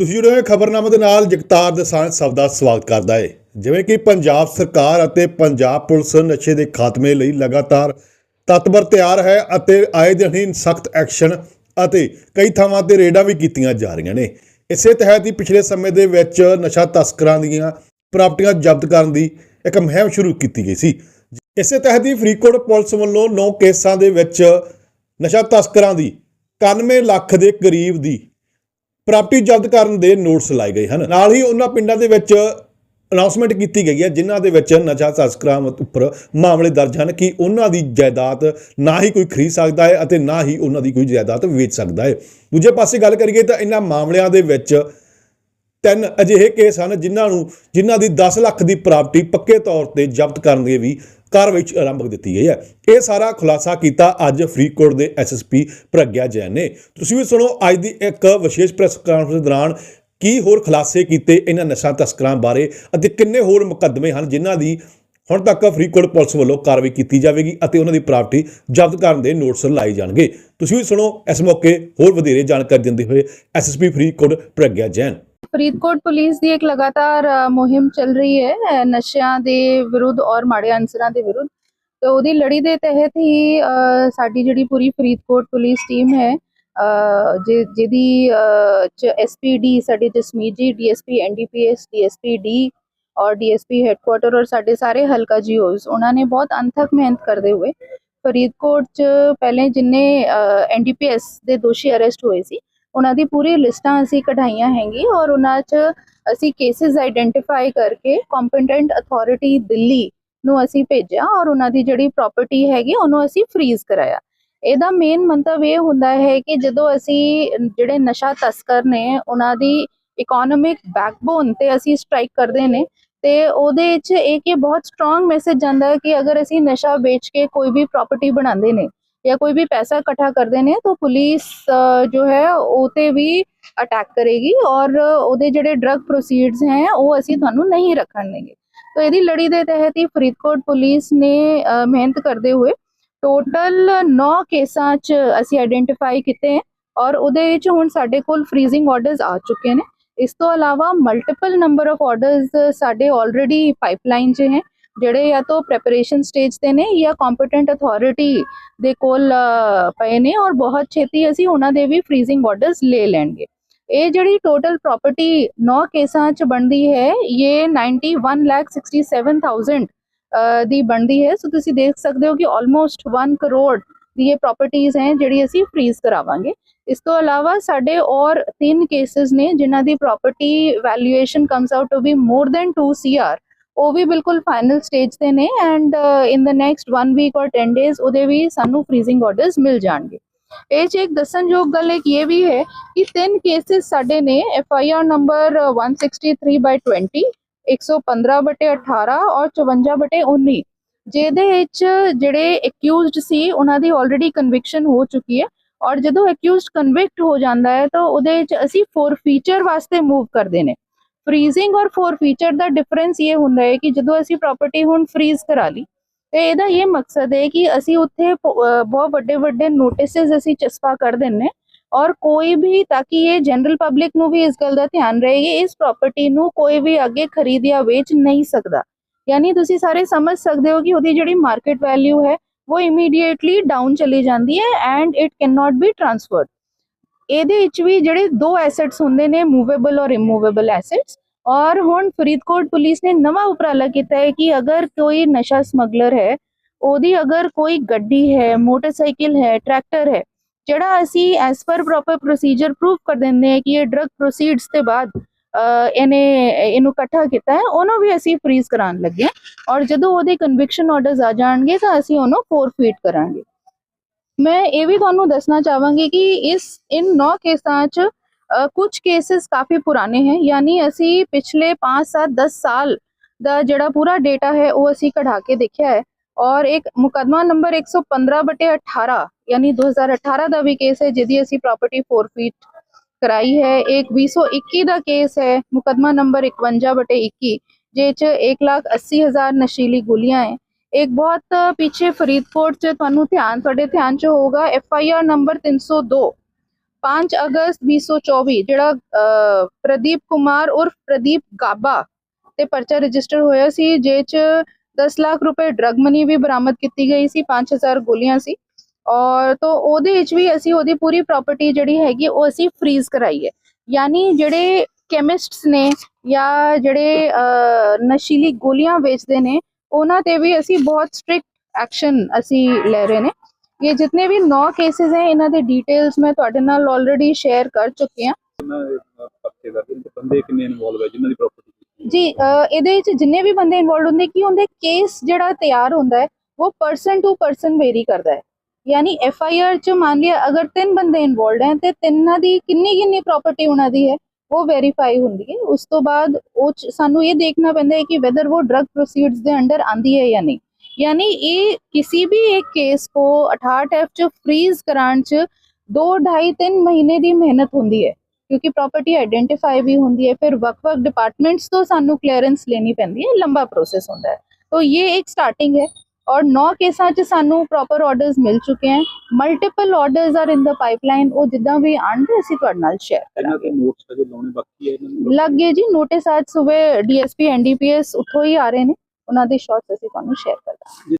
ਤੁਸੀਂ ਜੁੜੇ ਹੋਏ ਖਬਰਨਾਮਾ ਦੇ ਨਾਲ ਜਗਤਾਰ ਦਸਾਂਝ ਸਭ ਦਾ ਸਵਾਗਤ ਕਰਦਾ ਹੈ ਜਿਵੇਂ ਕਿ ਪੰਜਾਬ ਸਰਕਾਰ ਅਤੇ ਪੰਜਾਬ ਪੁਲਿਸ ਨਸ਼ੇ ਦੇ ਖਾਤਮੇ ਲਈ ਲਗਾਤਾਰ ਤਤਪਰ ਤਿਆਰ ਹੈ ਅਤੇ ਆਏ ਦਿਨ ਹੀ ਸਖਤ ਐਕਸ਼ਨ ਅਤੇ ਕਈ ਥਾਵਾਂ ਤੇ ਰੇਡਾਂ ਵੀ ਕੀਤੀਆਂ ਜਾ ਰਹੀਆਂ ਨੇ। ਇਸੇ ਤਹਿਤ ਹੀ ਪਿਛਲੇ ਸਮੇਂ ਦੇ ਵਿੱਚ ਨਸ਼ਾ ਤਸਕਰਾਂ ਦੀਆਂ ਪ੍ਰਾਪਰਟੀਆਂ ਜ਼ਬਤ ਕਰਨ ਦੀ ਇੱਕ ਮੁਹਿੰਮ ਸ਼ੁਰੂ ਕੀਤੀ ਗਈ ਸੀ। ਇਸੇ ਤਹਿਤ ਹੀ ਫਰੀਦਕੋਟ ਪੁਲਿਸ ਵੱਲੋਂ 9 ਕੇਸਾਂ ਦੇ ਵਿੱਚ ਨਸ਼ਾ ਤਸਕਰਾਂ ਦੀ 91 ਲੱਖ ਦੇ ਕਰੀਬ ਦੀ ਪ੍ਰਾਪਰਟੀ ਜ਼ਬਤ ਕਰਨ ਦੇ ਨੋਟਿਸ ਲਾਏ ਗਏ ਹਨ। ਨਾਲ ਹੀ ਉਹਨਾਂ ਪਿੰਡਾਂ ਦੇ ਵਿੱਚ ਅਨਾਉਂਸਮੈਂਟ ਕੀਤੀ ਗਈ ਹੈ, ਜਿਨ੍ਹਾਂ ਦੇ ਵਿੱਚ ਨਸ਼ਾ ਤਸਕਰਾਂ ਉੱਪਰ ਮਾਮਲੇ ਦਰਜ ਹਨ ਕਿ ਉਹਨਾਂ ਦੀ ਜਾਇਦਾਦ ਨਾ ਹੀ ਕੋਈ ਖਰੀਦ ਸਕਦਾ ਹੈ ਅਤੇ ਨਾ ਹੀ ਉਹਨਾਂ ਦੀ ਕੋਈ ਜਾਇਦਾਦ ਵੇਚ ਸਕਦਾ ਹੈ। ਦੂਜੇ ਪਾਸੇ ਗੱਲ ਕਰੀਏ ਤਾਂ ਇਹਨਾਂ ਮਾਮਲਿਆਂ ਦੇ ਵਿੱਚ ਤਿੰਨ ਅਜਿਹੇ ਕੇਸ ਹਨ, ਜਿਨ੍ਹਾਂ ਨੂੰ, ਜਿਨ੍ਹਾਂ ਦੀ 10 ਲੱਖ ਦੀ ਪ੍ਰਾਪਰਟੀ ਪੱਕੇ ਤੌਰ ਤੇ ਜ਼ਬਤ ਕਰਨ ਦੀ ਵੀ ਕਾਰਵਾਈ ਚ ਆਰੰਭ ਦਿੱਤੀ ਗਈ ਹੈ। ਇਹ ਸਾਰਾ ਖੁਲਾਸਾ ਕੀਤਾ ਅੱਜ ਫਰੀਦਕੋਟ ਦੇ ਐਸਐਸਪੀ ਪ੍ਰਗਿਆ ਜੈਨ ਨੇ। ਤੁਸੀਂ ਵੀ ਸੁਣੋ, ਅੱਜ ਦੀ ਇੱਕ ਵਿਸ਼ੇਸ਼ ਪ੍ਰੈਸ ਕਾਨਫਰੰਸ ਦੌਰਾਨ ਕੀ ਹੋਰ ਖੁਲਾਸੇ ਕੀਤੇ ਇਹਨਾਂ ਨਸ਼ਾ ਤਸਕਰਾਂ ਬਾਰੇ ਅਤੇ ਕਿੰਨੇ ਹੋਰ ਮੁਕੱਦਮੇ ਹਨ ਜਿਨ੍ਹਾਂ ਦੀ ਹੁਣ ਤੱਕ ਫਰੀਦਕੋਟ ਪੁਲਿਸ ਵੱਲੋਂ ਕਾਰਵਾਈ ਕੀਤੀ ਜਾਵੇਗੀ ਅਤੇ ਉਹਨਾਂ ਦੀ ਪ੍ਰਾਪਰਟੀ ਜ਼ਬਤ ਕਰਨ ਦੇ ਨੋਟਿਸ ਲਾਏ ਜਾਣਗੇ। ਤੁਸੀਂ ਵੀ ਸੁਣੋ, ਇਸ ਮੌਕੇ ਹੋਰ ਵਧੇਰੇ ਜਾਣਕਾਰੀ ਦਿੰਦੇ ਹੋਏ ਐਸਐਸਪੀ ਫਰੀਦਕੋਟ ਪ੍ਰਗਿਆ ਜੈਨ। ਫਰੀਦਕੋਟ ਪੁਲਿਸ ਦੀ ਇੱਕ ਲਗਾਤਾਰ ਮੁਹਿੰਮ ਚੱਲ ਰਹੀ ਹੈ ਨਸ਼ਿਆਂ ਦੇ ਵਿਰੁੱਧ ਔਰ ਮਾੜੇ ਅਨਸਰਾਂ ਦੇ ਵਿਰੁੱਧ। ਤੇ ਉਹਦੀ ਲੜੀ ਦੇ ਤਹਿਤ ਹੀ ਸਾਡੀ ਜਿਹੜੀ ਪੂਰੀ ਫਰੀਦਕੋਟ ਪੁਲਿਸ ਟੀਮ ਹੈ ਜਿ- ਜਿਹਦੀ ਅ, ਚ ਐਸਪੀਡੀ ਸਾਡੇ Jasmeet ji DSP NDPS DSP D ਔਰ ਡੀਐਸਪੀ ਹੈੱਡਕੁਆਟਰ ਔਰ ਸਾਡੇ ਸਾਰੇ ਹਲਕਾ ਜੀਓਜ਼ ਉਹਨਾਂ ਨੇ ਬਹੁਤ ਅਣਥੱਕ ਮਿਹਨਤ ਕਰਦੇ ਹੋਏ ਫਰੀਦਕੋਟ ਚ ਪਹਿਲੇ ਜਿੰਨੇ ਐਨਡੀਪੀਐਸ ਦੇ ਦੋਸ਼ੀ ਅਰੈਸਟ ਹੋਏ ਸੀ ਉਹਨਾਂ ਦੀ ਪੂਰੀ ਲਿਸਟਾਂ ਅਸੀਂ ਕਢਾਈਆਂ ਹੈਗੀ ਔਰ ਉਹਨਾਂ 'ਚ ਅਸੀਂ ਕੇਸਿਸ ਆਈਡੈਂਟੀਫਾਈ ਕਰਕੇ ਕੰਪੀਟੈਂਟ ਅਥਾਰਟੀ ਦਿੱਲੀ ਨੂੰ ਅਸੀਂ ਭੇਜਿਆ ਔਰ ਉਹਨਾਂ ਦੀ ਜਿਹੜੀ ਪ੍ਰਾਪਰਟੀ ਹੈਗੀ ਉਹਨੂੰ ਅਸੀਂ ਫ੍ਰੀਜ਼ ਕਰਾਇਆ। ਇਹਦਾ ਮੇਨ ਮੰਤਵ ਇਹ ਹੁੰਦਾ ਹੈ ਕਿ ਜਦੋਂ ਅਸੀਂ ਜਿਹੜੇ ਨਸ਼ਾ ਤਸਕਰ ਨੇ ਉਹਨਾਂ ਦੀ ਇਕਨੋਮਿਕ ਬੈਕਬੋਨ ਤੇ ਅਸੀਂ ਸਟ੍ਰਾਈਕ ਕਰਦੇ ਨੇ ਤੇ ਉਹਦੇ 'ਚ ਇੱਕ ਇਹ ਬਹੁਤ ਸਟਰੋਂਗ ਮੈਸੇਜ ਜਾਂਦਾ ਹੈ ਕਿ ਅਗਰ ਅਸੀਂ ਨਸ਼ਾ ਵੇਚ ਕੇ ਕੋਈ ਵੀ ਪ੍ਰਾਪਰਟੀ ਬਣਾਉਂਦੇ ਨੇ ਜਾਂ ਕੋਈ ਵੀ ਪੈਸਾ ਇਕੱਠਾ ਕਰਦੇ ਨੇ ਤਾਂ ਪੁਲਿਸ ਅ, ਜੋ ਹੈ ਉਹ ਤੇ ਵੀ ਅਟੈਕ ਕਰੇਗੀ ਔਰ ਉਹਦੇ ਜਿਹੜੇ ਡਰਗ ਪ੍ਰੋਸੀਡਸ ਹੈ ਉਹ ਅਸੀਂ ਤੁਹਾਨੂੰ ਨਹੀਂ ਰੱਖਣ ਦੇਂਗੇ ਤਾਂ ਇਹਦੀ ਲੜੀ ਦੇ ਤਹਿਤ ਹੀ ਫਰੀਦਕੋਟ ਪੁਲਿਸ ਨੇ ਅ, ਮਿਹਨਤ ਕਰਦੇ ਹੋਏ ਟੋਟਲ 9 ਕੇਸਾਂ 'ਚ ਅਸੀਂ ਆਇਡੈਂਟੀਫਾਈ ਕੀਤੇ ਹੈ ਔਰ ਉਹਦੇ ਵਿੱਚ ਹੁਣ ਸਾਡੇ ਕੋਲ ਫ੍ਰੀਜ਼ਿੰਗ ਆਰਡਰਸ ਆ ਚੁੱਕੇ ਨੇ ਇਸ ਤੋਂ ਇਲਾਵਾ ਮਲਟੀਪਲ ਨੰਬਰ ਆਫ ਆਰਡਰਸ ਸਾਡੇ ਆਲਰੇਡੀ ਪਾਈਪਲਾਈਨ 'ਚ ਹੈ ਜਿਹੜੇ ਜਾਂ ਤਾਂ ਪ੍ਰੈਪਰੇਸ਼ਨ ਸਟੇਜ ਤੇ ਨੇ ਜਾਂ ਕੰਪੀਟੈਂਟ ਅਥਾਰਟੀ ਦੇ ਕੋਲ ਅ, ਪਏ ਨੇ ਔਰ ਬਹੁਤ ਛੇਤੀ ਅਸੀਂ ਉਹਨਾਂ ਦੇ ਵੀ ਫ੍ਰੀਜ਼ਿੰਗ ਆਰਡਰਸ ਲੈ ਲੈਣਗੇ। ਇਹ ਜਿਹੜੀ ਟੋਟਲ ਪ੍ਰਾਪਰਟੀ 9 ਕੇਸਾਂ ਚ ਬਣਦੀ ਹੈ ਇਹ 9167000 ਅ, ਦੀ ਬਣਦੀ ਹੈ। ਸੋ ਤੁਸੀਂ ਦੇਖ ਸਕਦੇ ਹੋ ਕਿ ਆਲਮੋਸਟ 1 ਕਰੋੜ ਦੀ ਇਹ ਪ੍ਰਾਪਰਟੀਆਂ ਹੈ ਜਿਹੜੀ ਅਸੀਂ ਫ੍ਰੀਜ਼ ਕਰਾਵਾਂਗੇ। ਇਸ ਤੋਂ ਇਲਾਵਾ ਸਾਡੇ ਔਰ ਤਿੰਨ ਕੇसेस ਨੇ ਜਿਨ੍ਹਾਂ ਦੀ property valuation comes out to be more than 2 CR ਉਹ ਵੀ ਬਿਲਕੁਲ ਫਾਈਨਲ ਸਟੇਜ ਤੇ ਨੇ and in the next 1 week ਔਰ 10 ਡੇਜ਼ ਉਹਦੇ ਵੀ ਸਾਨੂੰ ਫ੍ਰੀਜ਼ਿੰਗ ਆਰਡਰਸ ਮਿਲ ਜਾਣਗੇ। ਇਹ ਚ ਇੱਕ ਦੱਸਣਯੋਗ ਗੱਲ ਇੱਕ ਇਹ ਵੀ ਹੈ ਕਿ ਤਿੰਨ ਕੇਸਿਸ ਸਾਡੇ ਨੇ F I R number 163 by 20 115 ਬਟੇ 18 ਔਰ 54 ਬਟੇ 19 ਜਿਹਦੇ ਵਿੱਚ ਜਿਹੜੇ ਅਕਿਊਜ਼ਡ ਸੀ ਉਹਨਾਂ ਦੀ ਆਲਰੇਡੀ ਕਨਵਿਕਸ਼ਨ ਹੋ ਚੁੱਕੀ ਹੈ ਔਰ ਜਦੋਂ ਅਕਿਊਜ਼ਡ ਕਨਵਿਕਟ ਹੋ ਜਾਂਦਾ ਹੈ ਤਾਂ ਉਹਦੇ ਵਿੱਚ ਅਸੀਂ ਫੋਰ ਫੀਚਰ ਵਾਸਤੇ ਮੂਵ ਕਰਦੇ ਨੇ। ਫ੍ਰੀਜ਼ਿੰਗ ਔਰ ਫੋਰ ਫੀਚਰ ਦਾ ਡਿਫਰੈਂਸ ਇਹ ਹੁੰਦਾ ਹੈ ਕਿ ਜਦੋਂ ਅਸੀਂ ਪ੍ਰਾਪਰਟੀ ਹੁਣ ਫ੍ਰੀਜ਼ ਕਰਾ ਲਈ, ਤੇ ਇਹਦਾ ਇਹ ਮਕਸਦ ਹੈ ਕਿ ਅਸੀਂ ਉੱਥੇ ਬਹੁਤ ਵੱਡੇ ਵੱਡੇ ਨੋਟਿਸਸ ਅਸੀਂ ਚਸਪਾ ਕਰ ਦਿੰਨੇ ਔਰ ਕੋਈ ਵੀ ਤਾਂ ਕਿ ਇਹ ਜਨਰਲ ਪਬਲਿਕ ਨੂੰ ਵੀ ਇਸ ਗੱਲ ਦਾ ਧਿਆਨ ਰਹੇ ਕਿ ਇਸ ਪ੍ਰਾਪਰਟੀ ਨੂੰ ਕੋਈ ਵੀ ਅੱਗੇ ਖਰੀਦ ਜਾਂ ਵੇਚ ਨਹੀਂ ਸਕਦਾ। ਯਾਨੀ ਤੁਸੀਂ ਸਾਰੇ ਸਮਝ ਸਕਦੇ ਹੋ ਕਿ ਉਹਦੀ ਜਿਹੜੀ ਮਾਰਕੀਟ ਵੈਲਿਊ ਹੈ, ਉਹ ਇਮੀਡੀਏਟਲੀ ਡਾਊਨ ਚਲੀ ਜਾਂਦੀ ਹੈ and it can not be transferred ਇਹਦੇ ਵਿੱਚ ਵੀ ਜਿਹੜੇ ਦੋ ਐਸੈਟਸ ਹੁੰਦੇ ਨੇ ਮੂਵੇਬਲ ਔਰ ਇਮੂਵੇਬਲ ਐਸੈਟਸ ਔਰ ਹੁਣ ਫਰੀਦਕੋਟ ਪੁਲਿਸ ਨੇ ਨਵਾਂ ਉਪਰਾਲਾ ਕੀਤਾ ਹੈ ਕਿ ਅਗਰ ਕੋਈ ਨਸ਼ਾ ਸਮਗਲਰ ਹੈ ਉਹਦੀ ਅਗਰ ਕੋਈ ਗੱਡੀ ਹੈ ਮੋਟਰਸਾਈਕਲ ਹੈ ਟਰੈਕਟਰ ਹੈ ਜਿਹੜਾ ਅਸੀਂ as per proper procedure proof ਕਰ ਦਿੰਦੇ ਹਾਂ ਕਿ ਇਹ ਡਰਗ ਪ੍ਰੋਸੀਡਸ ਤੇ ਬਾਅਦ ਅਹ, ਇਹਨੇ ਇਹਨੂੰ ਇਕੱਠਾ ਕੀਤਾ ਹੈ ਉਹਨੂੰ ਵੀ ਅਸੀਂ ਫ੍ਰੀਜ਼ ਕਰਾਉਣ ਲੱਗੇ ਹਾਂ ਔਰ ਜਦੋਂ ਉਹਦੇ ਕਨਵਿਕਸ਼ਨ ਆਰਡਰਸ ਆ ਜਾਣਗੇ ਤਾਂ ਅਸੀਂ ਉਹਨੂੰ ਫੋਰਫੀਟ ਕਰਾਂਗੇ ਮੈਂ ਇਹ ਵੀ ਤੁਹਾਨੂੰ ਦੱਸਣਾ ਚਾਹਾਂਗੀ ਕਿ ਇਸ ਇਨ 9 ਕੇਸਾਂ 'ਚ ਅ, ਕੁਝ ਕੇसेस ਕਾਫੀ ਪੁਰਾਣੇ ਹੈ ਯਾਨੀ ਅਸੀਂ ਪਿਛਲੇ 5 7 10 ਸਾਲ ਦਾ ਜਿਹੜਾ ਪੂਰਾ ਡੇਟਾ ਹੈ ਉਹ ਅਸੀਂ ਕਢਾ ਕੇ ਦੇਖਿਆ ਹੈ ਔਰ ਇੱਕ ਮੁਕਦਮਾ ਨੰਬਰ 115 ਬਟੇ 18 ਯਾਨੀ 2018 ਦਾ ਵੀ ਕੇਸ ਹੈ ਜਿਹਦੀ ਅਸੀਂ ਪ੍ਰਾਪਰਟੀ ਫੋਰਫੀਟ ਕਰਾਈ ਹੈ ਇੱਕ 221 ਦਾ ਕੇਸ ਹੈ ਮੁਕਦਮਾ ਨੰਬਰ 51 ਬਟੇ 21 ਜਿਹ ਚ 1 ਲੱਖ 80 ਹਜ਼ਾਰ ਨਸ਼ੀਲੀ ਗੋਲੀਆਂ ਹੈ ਇੱਕ ਬਹੁਤ ਪਿੱਛੇ ਫਰੀਦਕੋਟ ਚ ਤੁਹਾਨੂੰ ਧਿਆਨ ਤੁਹਾਡੇ ਧਿਆਨ ਚ ਹੋਊਗਾ ਐਫ ਆਈ ਆਰ ਨੰਬਰ 302 5 ਅਗਸਤ 2024 ਜਿਹੜਾ ਪ੍ਰਦੀਪ ਕੁਮਾਰ ਉਰਫ ਪ੍ਰਦੀਪ ਗਾਬਾ ਤੇ ਪਰਚਾ ਰਜਿਸਟਰ ਹੋਇਆ ਸੀ ਜੇ ਚ 10 ਲੱਖ ਰੁਪਏ ਡਰਗ ਮਨੀ ਵੀ ਬਰਾਮਦ ਕੀਤੀ ਗਈ ਸੀ 5000 ਗੋਲੀਆਂ ਸੀ ਔਰ ਤੋਂ ਉਹਦੇ ਵਿੱਚ ਵੀ ਅਸੀਂ ਉਹਦੀ ਪੂਰੀ ਪ੍ਰਾਪਰਟੀ ਜਿਹੜੀ ਹੈਗੀ ਉਹ ਅਸੀਂ ਫ੍ਰੀਜ਼ ਕਰਾਈ ਹੈ। ਯਾਨੀ ਜਿਹੜੇ ਕੈਮਿਸਟਸ ਨੇ ਜਾਂ ਜਿਹੜੇ ਨਸ਼ੀਲੀ ਗੋਲੀਆਂ ਵੇਚਦੇ ਨੇ, ਉਹਨਾਂ ਤੇ ਵੀ ਅਸੀਂ ਬਹੁਤ ਸਟ੍ਰਿਕਟ ਐਕਸ਼ਨ ਅਸੀਂ ਲੈ ਰਹੇ ਨੇ। ਇਹ ਜਿੰਨੇ ਵੀ 9 ਕੇसेस ਹੈ ਇਹਨਾਂ ਦੇ ਡਿਟੇਲਸ ਮੈਂ ਤੁਹਾਡੇ ਨਾਲ ਆਲਰੇਡੀ ਸ਼ੇਅਰ ਕਰ ਚੁੱਕੀ ਹਾਂ ਬੰਦੇ ਕਿੰਨੇ ਇਨਵੋਲਵ ਹੈ ਜਿਨ੍ਹਾਂ ਦੀ ਪ੍ਰਾਪਰਟੀ ਜੀ ਇਹਦੇ ਵਿੱਚ ਜਿੰਨੇ ਵੀ ਬੰਦੇ ਇਨਵੋਲਡ ਹੁੰਦੇ ਕੀ ਹੁੰਦੇ ਕੇਸ ਜਿਹੜਾ ਤਿਆਰ ਹੁੰਦਾ ਹੈ ਉਹ ਪਰਸਨ ਟੂ ਪਰਸਨ ਵੇਰੀ ਕਰਦਾ ਹੈ ਯਾਨੀ ਐਫ ਆਈ ਆਰ ਚ ਮੰਨ ਲਿਆ ਅਗਰ ਤਿੰਨ ਬੰਦੇ ਇਨਵੋਲਡ ਹੈ ਤੇ ਤਿੰਨਾਂ ਦੀ ਕਿੰਨੀ ਕਿੰਨੀ ਪ੍ਰਾਪਰਟੀ ਉਹਨਾਂ ਦੀ ਹੈ ਉਹ ਵੈਰੀਫਾਈ ਹੁੰਦੀ ਹੈ ਉਸ ਤੋਂ ਬਾਅਦ ਉਹ ਸਾਨੂੰ ਇਹ ਦੇਖਣਾ ਪੈਂਦਾ ਹੈ ਕਿ ਵੈਦਰ ਉਹ ਡਰਗ ਪ੍ਰੋਸੀਡਸ ਦੇ ਅੰਡਰ ਆਂਦੀ ਹੈ ਜਾਂ ਨਹੀਂ ਯਾਨੀ ਇਹ ਕਿਸੇ ਵੀ ਇੱਕ ਕੇਸ ਕੋ 68 ਐਫ ਚ ਫ੍ਰੀਜ਼ ਕਰਾਉਣ ਚ 2 2.5 3 ਮਹੀਨੇ ਦੀ ਮਿਹਨਤ ਹੁੰਦੀ ਹੈ ਕਿਉਂਕਿ ਪ੍ਰਾਪਰਟੀ ਆਇਡੈਂਟੀਫਾਈ ਵੀ ਹੁੰਦੀ ਹੈ ਫਿਰ ਵੱਖ-ਵੱਖ ਡਿਪਾਰਟਮੈਂਟਸ ਤੋਂ ਸਾਨੂੰ ਕਲੀਅਰੈਂਸ ਲੈਣੀ ਪੈਂਦੀ ਹੈ ਲੰਬਾ ਪ੍ਰੋਸੈਸ ਹੁੰਦਾ ਹੈ तो ये एक स्टार्टिंग है और नौ केसाਂ ਚ ਸਾਨੂੰ ਪ੍ਰੋਪਰ ਆਰਡਰਸ ਮਿਲ ਚੁੱਕੇ ਹਨ multiple orders are in the pipeline ਉਹ ਜਿੱਦਾਂ ਵੀ ਆਣਗੇ ਅਸੀਂ ਤੁਹਾਡੇ ਨਾਲ ਸ਼ੇਅਰ ਇਹਨਾਂ ਕਰਾਂਗੇ ਦੇ ਨੋਟਸ ਅਜੇ ਲਾਉਣੇ ਬਾਕੀ ਹੈ ਇਹਨਾਂ ਨੂੰ ਲੱਗ ਗਏ ਜੀ ਨੋਟਿਸ ਅੱਜ ਸਵੇਰ ਡੀਐਸਪੀ ਐਨਡੀਪੀਐਸ ਉੱਥੋਂ ਹੀ ਆ ਰਹੇ ਨੇ ਉਹਨਾਂ ਦੇ ਸ਼ਾਰਟਸ ਅਸੀਂ ਤੁਹਾਨੂੰ ਸ਼ੇਅਰ ਕਰਦਾ